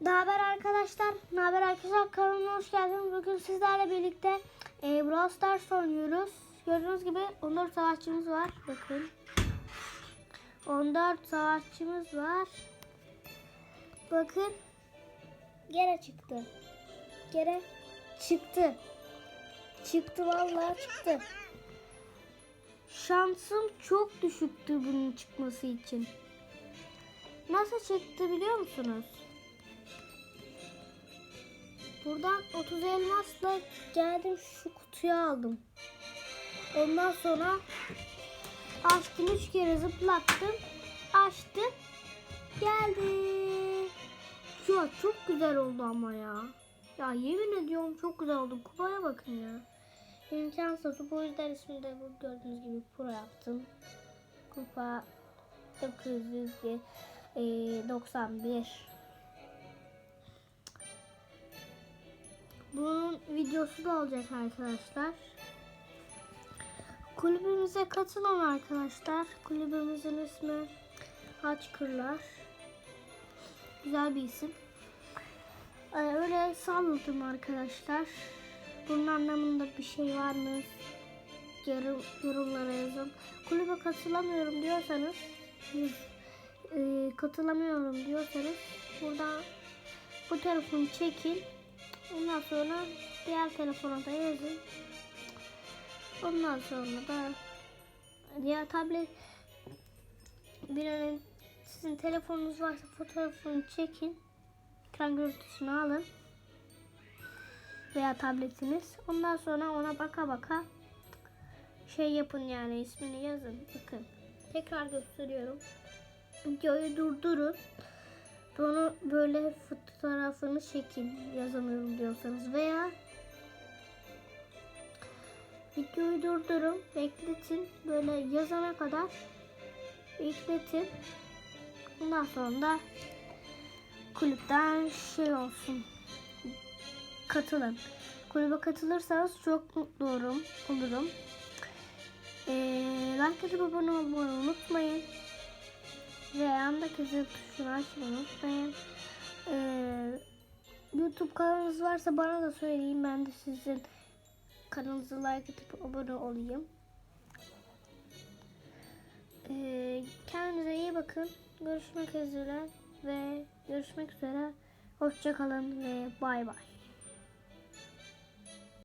Ne haber arkadaşlar? Ne haber arkadaşlar? Kanalıma hoş geldiniz. Bugün sizlerle birlikte e, Brawl Stars oynuyoruz. Gördüğünüz gibi 14 savaşçımız var. Bakın. 14 savaşçımız var. Bakın. Gene çıktı. Gene çıktı. Çıktı vallahi çıktı. Şansım çok düşüktü bunun çıkması için. Nasıl çıktı biliyor musunuz? Buradan 30 elmasla geldim şu kutuyu aldım. Ondan sonra açtım 3 kere zıplattım. Açtım. Geldi. An çok güzel oldu ama ya. Ya yemin ediyorum çok güzel oldu. Kupaya bakın ya. İmkansız. Bu yüzden ismini de bu gördüğünüz gibi pro yaptım. Kupa 991. videosu da olacak arkadaşlar. Kulübümüze katılın arkadaşlar. Kulübümüzün ismi Haçkırlar. Güzel bir isim. Ee, öyle salladım arkadaşlar. Bunun anlamında bir şey var mı? Yorum, yorumlara yazın. Kulübe katılamıyorum diyorsanız e, katılamıyorum diyorsanız burada bu telefonu çekin. Ondan sonra diğer telefona da yazın. Ondan sonra da diğer tablet bir sizin telefonunuz varsa fotoğrafını çekin. Ekran görüntüsünü alın. Veya tabletiniz. Ondan sonra ona baka baka şey yapın yani ismini yazın. Bakın. Tekrar gösteriyorum. Videoyu durdurun. Bunu böyle fotoğrafını çekin yazamıyorum diyorsanız. Veya videoyu durdurun bekletin. Böyle yazana kadar bekletin. Ondan sonra da kulüpten şey olsun katılın. Kulübe katılırsanız çok mutlu olurum olurum. Ee, like atıp abone olmayı unutmayın ve yandaki zil tuşunu açmayı unutmayın. Ee, YouTube kanalınız varsa bana da söyleyin. Ben de sizin kanalınıza like atıp abone olayım. Ee, kendinize iyi bakın. Görüşmek üzere ve görüşmek üzere. Hoşçakalın ve bay bay.